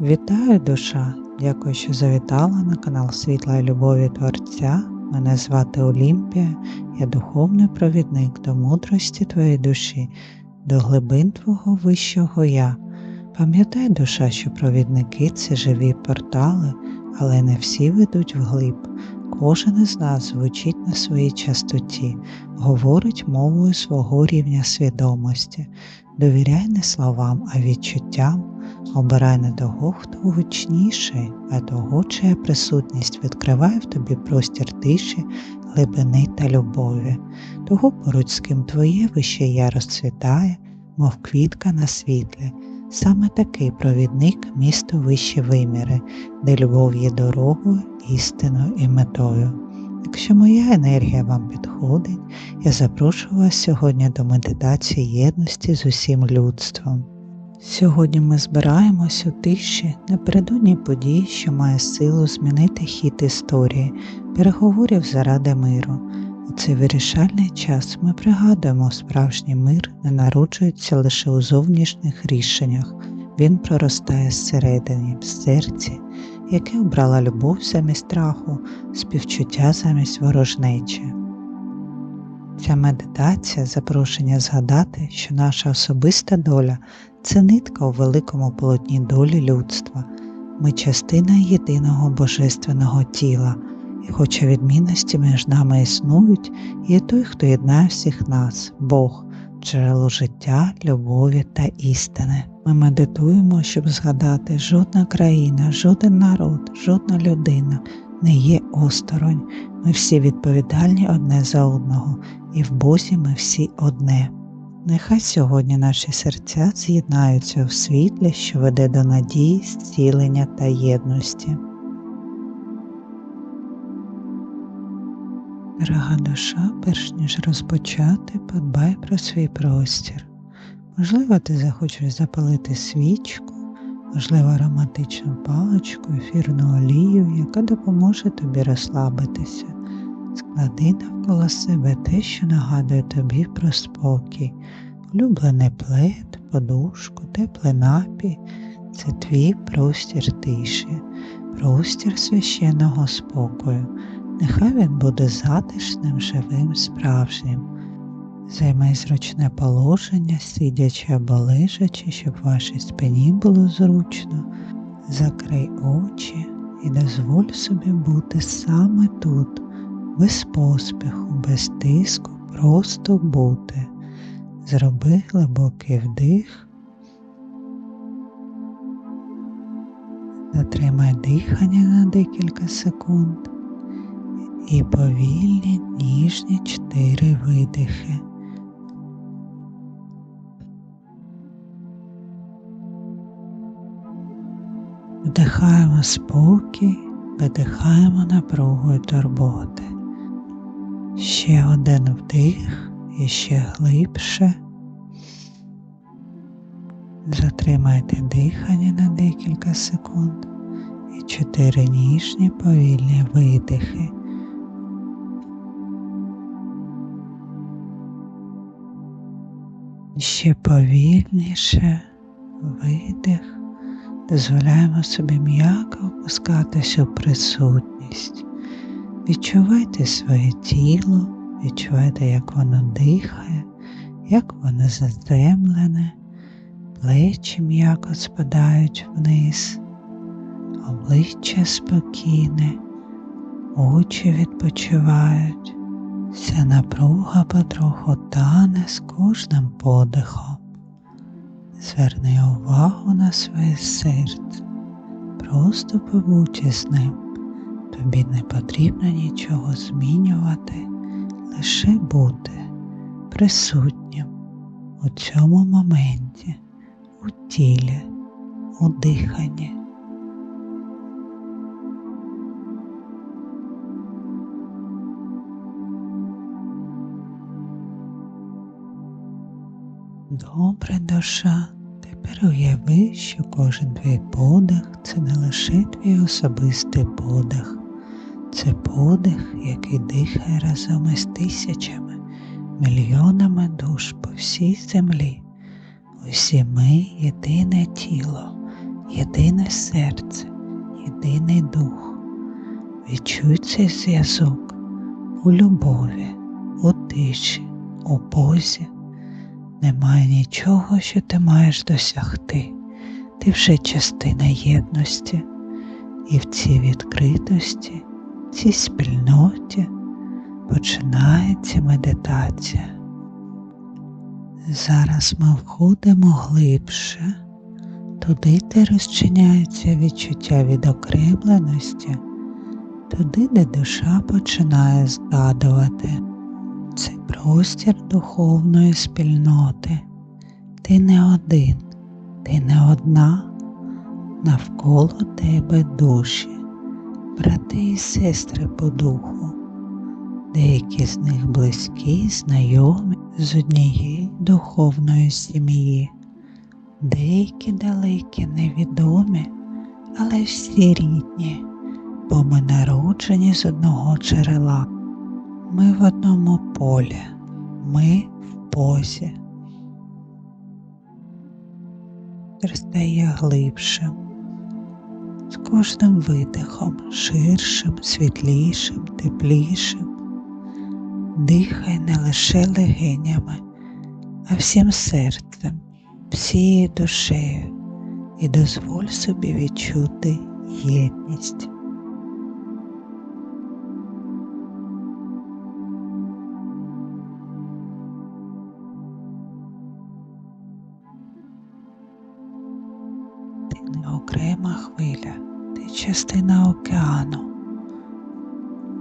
Вітаю душа! Дякую, що завітала на канал Світла і Любові Творця. Мене звати Олімпія, я духовний провідник до мудрості твоєї душі, до глибин Твого вищого Я. Пам'ятай, душа, що провідники це живі портали, але не всі ведуть вглиб. Кожен із нас звучить на своїй частоті, говорить мовою свого рівня свідомості. Довіряй не словам, а відчуттям. Обирай не того, хто гучніший, а того, чия присутність відкриває в тобі простір тиші, глибини та любові, того поруч з ким твоє вище я розцвітає, мов квітка на світлі. Саме такий провідник місто вищі виміри, де любов є дорогою, істиною і метою. Якщо моя енергія вам підходить, я запрошую вас сьогодні до медитації єдності з усім людством. Сьогодні ми збираємось у тиші напередодні подій, що має силу змінити хід історії, переговорів заради миру. У цей вирішальний час ми пригадуємо, справжній мир не народжується лише у зовнішніх рішеннях, він проростає зсередині, в серці, яке обрала любов замість страху, співчуття замість ворожнечі. Ця медитація запрошення згадати, що наша особиста доля це нитка у великому полотні долі людства. Ми частина єдиного божественного тіла, і хоча відмінності між нами існують, є той, хто єднає всіх нас, Бог, джерело життя, любові та істини. Ми медитуємо, щоб згадати, жодна країна, жоден народ, жодна людина не є осторонь. Ми всі відповідальні одне за одного, і в Бозі ми всі одне. Нехай сьогодні наші серця з'єднаються в світлі, що веде до надії, зцілення та єдності. Дорога душа, перш ніж розпочати, подбай про свій простір. Можливо, ти захочеш запалити свічку, можливо, ароматичну паличку, ефірну олію, яка допоможе тобі розслабитися. Склади навколо себе те, що нагадує тобі про спокій, улюблений плед, подушку, теплий напій це твій простір тиші, простір священного спокою. Нехай він буде затишним, живим, справжнім. Займай зручне положення, сидячи або лежачи, щоб вашій спині було зручно. Закрий очі і дозволь собі бути саме тут без поспіху, без тиску, просто бути. Зроби глибокий вдих, затримай дихання на декілька секунд і повільні ніжні чотири видихи. Вдихаємо спокій, видихаємо напругу і турботи. Ще один вдих і ще глибше. Затримайте дихання на декілька секунд і чотири ніжні повільні видихи. Ще повільніше видих, дозволяємо собі м'яко опускатися у присутність. Відчувайте своє тіло, відчувайте, як воно дихає, як воно заземлене, плечі м'яко спадають вниз, обличчя спокійне, очі відпочивають, вся напруга потроху тане з кожним подихом. Зверни увагу на своє серце, просто побудь із ним. Тобі не потрібно нічого змінювати, лише бути присутнім у цьому моменті, у тілі, у диханні. Добре душа, тепер уяви, що кожен твій подих це не лише твій особистий подих, це подих, який дихає разом із тисячами, мільйонами душ по всій землі. Усі ми єдине тіло, єдине серце, єдиний дух. Відчуй цей зв'язок у любові, у тиші, у позі. Немає нічого, що ти маєш досягти. Ти вже частина єдності, і в цій відкритості, цій спільноті починається медитація. Зараз ми входимо глибше, туди, де розчиняється відчуття відокремленості, туди, де душа починає згадувати. Це простір духовної спільноти. Ти не один, ти не одна, навколо тебе душі, брати і сестри по духу, деякі з них близькі, знайомі з однієї духовної сім'ї, деякі далекі, невідомі, але всі рідні, бо ми народжені з одного джерела. Ми в одному полі, ми в позі. Стає глибшим, з кожним видихом ширшим, світлішим, теплішим. Дихай не лише легенями, а всім серцем, всією душею і дозволь собі відчути єдність. Окрема хвиля, ти частина океану.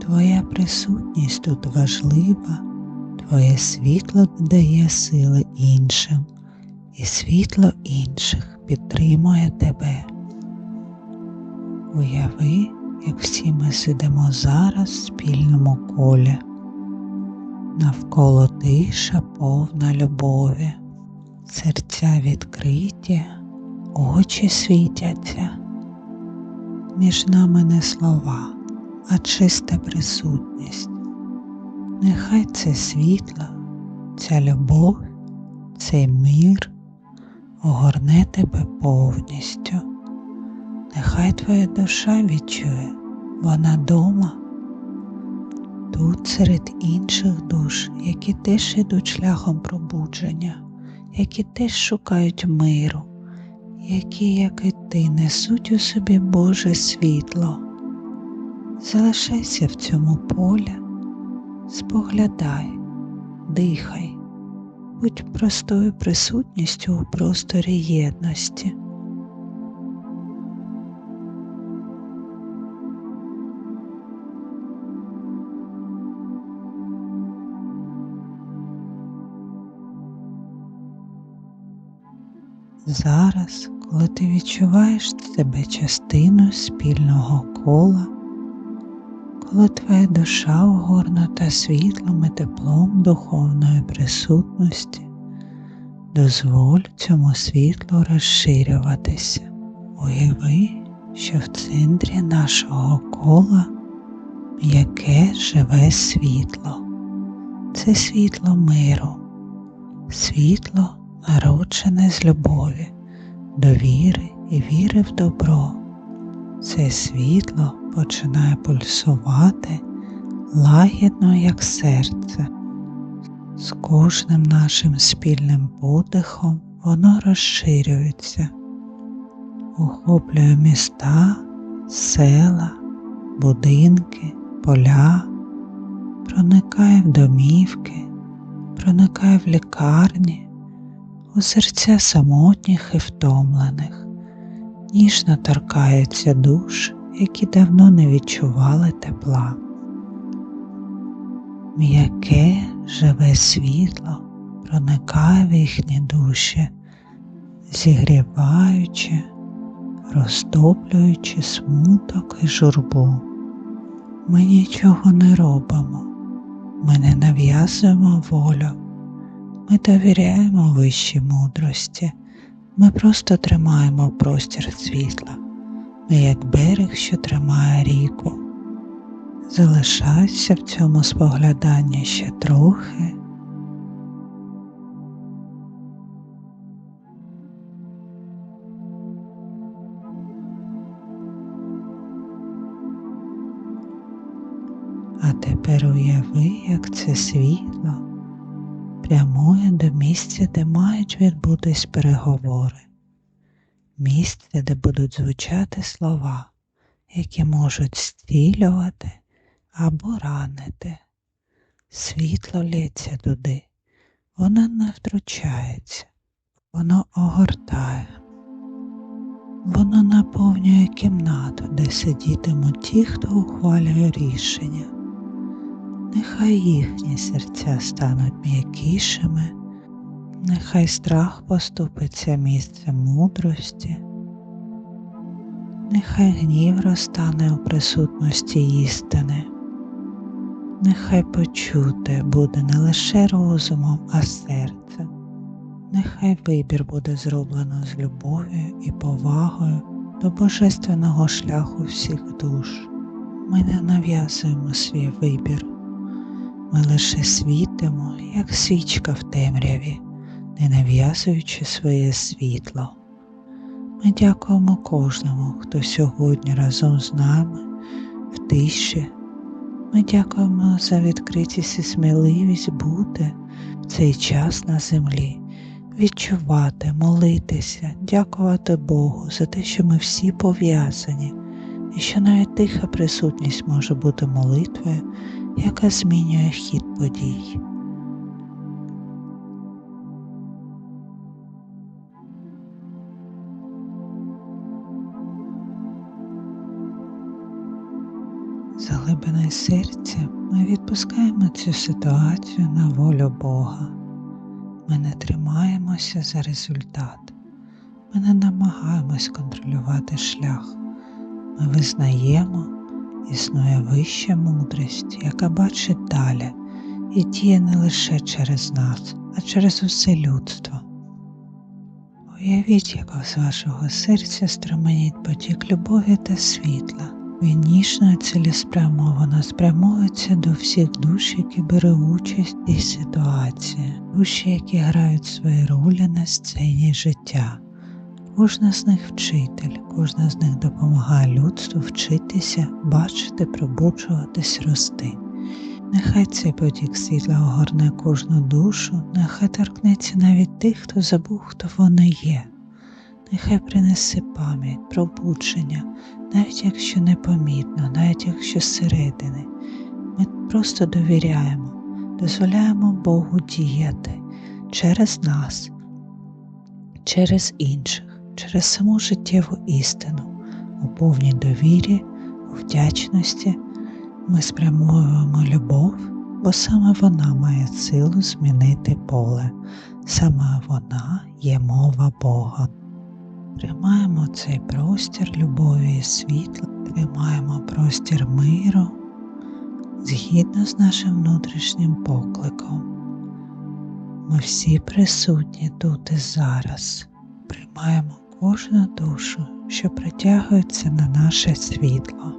Твоя присутність тут важлива, твоє світло додає сили іншим, і світло інших підтримує тебе. Уяви, як всі ми сидимо зараз в спільному колі, навколо тиша повна любові, серця відкриті, очі світяться, між нами не слова а чиста присутність. Нехай це світло, ця любов, цей мир огорне тебе повністю. Нехай твоя душа відчує, вона дома, тут серед інших душ, які теж ідуть шляхом пробудження, які теж шукають миру, які, як і ти, несуть у собі Боже світло. Залишайся в цьому полі, споглядай, дихай, будь простою присутністю у просторі єдності. Зараз, коли ти відчуваєш себе частиною спільного кола, коли твоя душа огорнута світлом і теплом духовної присутності, дозволь цьому світлу розширюватися. Уяви, що в центрі нашого кола м'яке живе світло. Це світло миру, світло народжене з любові, довіри і віри в добро. Це світло починає пульсувати лагідно, як серце. З кожним нашим спільним подихом воно розширюється, охоплює міста, села, будинки, поля, проникає в домівки, проникає в лікарні, у серця самотніх і втомлених, ніжно торкаються душ які давно не відчували тепла. М'яке живе світло проникає в їхні душі, зігріваючи, розтоплюючи смуток і журбу. Ми нічого не робимо, ми не нав'язуємо волю, ми довіряємо вищій мудрості, ми просто тримаємо простір світла, ми як берег, що тримає ріку. Залишайся в цьому спогляданні ще трохи. А тепер уяви, як це світло прямує до місця, де мають відбутись переговори, місце, де будуть звучати слова, які можуть зцілювати або ранити. Світло лється туди, воно не втручається, воно огортає. Воно наповнює кімнату, де сидітимуть ті, хто ухвалює рішення. Нехай їхні серця стануть м'якішими, нехай страх поступиться місцем мудрості, нехай гнів розтане у присутності істини, нехай почуте буде не лише розумом, а серцем. Нехай вибір буде зроблено з любов'ю і повагою до божественного шляху всіх душ. Ми не нав'язуємо свій вибір, ми лише світимо, як свічка в темряві, не нав'язуючи своє світло. Ми дякуємо кожному, хто сьогодні разом з нами в тиші. Ми дякуємо за відкритість і сміливість бути в цей час на землі відчувати, молитися, дякувати Богу за те, що ми всі пов'язані, і що навіть тиха присутність може бути молитвою, яка змінює хід подій. За серця ми відпускаємо цю ситуацію на волю Бога. Ми не тримаємося за результат, ми не намагаємось контролювати шлях. Ми визнаємо, існує вища мудрість, яка бачить далі і діє не лише через нас, а через усе людство. Уявіть, як з вашого серця струменить потік любові та світла. Він ніжно і цілеспрямовано спрямовується до всіх душ, які беруть участь в цій ситуації, душі, які грають свої ролі на сцені життя. Кожна з них вчитель, кожна з них допомагає людству вчитися, бачити, пробуджуватись, рости. Нехай цей потік світла огорне кожну душу, нехай торкнеться навіть тих, хто забув, хто вони є. Нехай принесе пам'ять, пробудження, навіть якщо непомітно, навіть якщо зсередини. Ми просто довіряємо, дозволяємо Богу діяти через нас, через інших, через саму життєву істину, у повній довірі, вдячності. Ми спрямовуємо любов, бо саме вона має силу змінити поле, саме вона є мова Бога. Тримаємо цей простір любові і світла, тримаємо простір миру згідно з нашим внутрішнім покликом. Ми всі присутні тут і зараз, приймаємо кожну душу, що притягується на наше світло.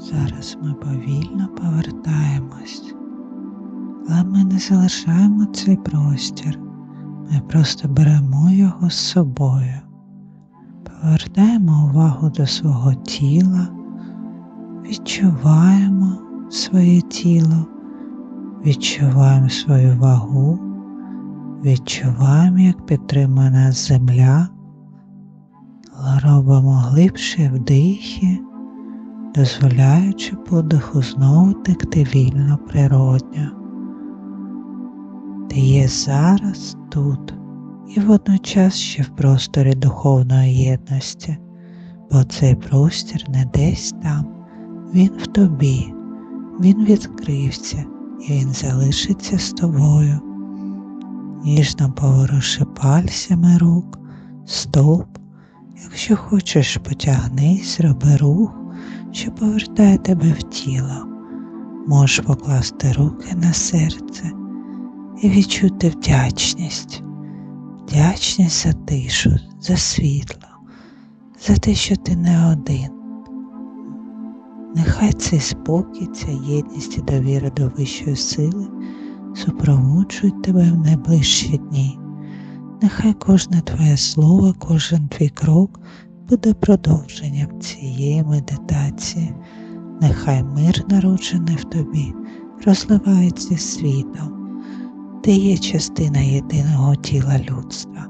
Зараз ми повільно повертаємось, але ми не залишаємо цей простір, ми просто беремо його з собою, повертаємо увагу до свого тіла, відчуваємо своє тіло, відчуваємо свою вагу, відчуваємо, як підтримує нас земля, робимо глибші вдихи дозволяючи подиху знову текти вільно природньо. Ти є зараз тут і водночас ще в просторі духовної єдності, бо цей простір не десь там, він в тобі, він відкрився і він залишиться з тобою. Ніжно поворуши пальцями рук, стоп, якщо хочеш потягнись, роби рух що повертає тебе в тіло. Можеш покласти руки на серце і відчути вдячність, вдячність за тишу, за світло, за те, що ти не один. Нехай цей спокій, ця єдність і довіра до вищої сили супроводжують тебе в найближчі дні. Нехай кожне твоє слово, кожен твій крок буде продовженням цієї медитації. Нехай мир, народжений в тобі, розливається світом. Ти є частина єдиного тіла людства,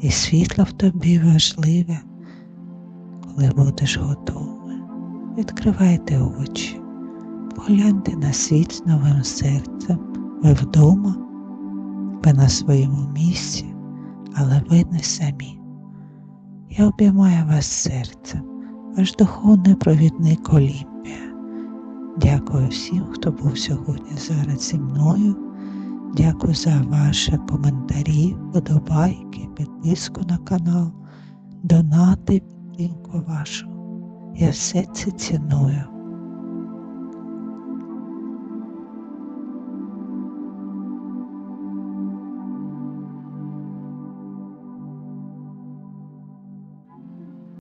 і світло в тобі важливе, коли будеш готовий. Відкривайте очі, погляньте на світ з новим серцем. Ви вдома, ви на своєму місці, але ви не самі. Я обіймаю вас серцем, ваш духовний провідник Олімпія. Дякую всім, хто був сьогодні зараз зі мною. Дякую за ваші коментарі, подобайки, підписку на канал, донати, підтримку вашу. Я все це ціную.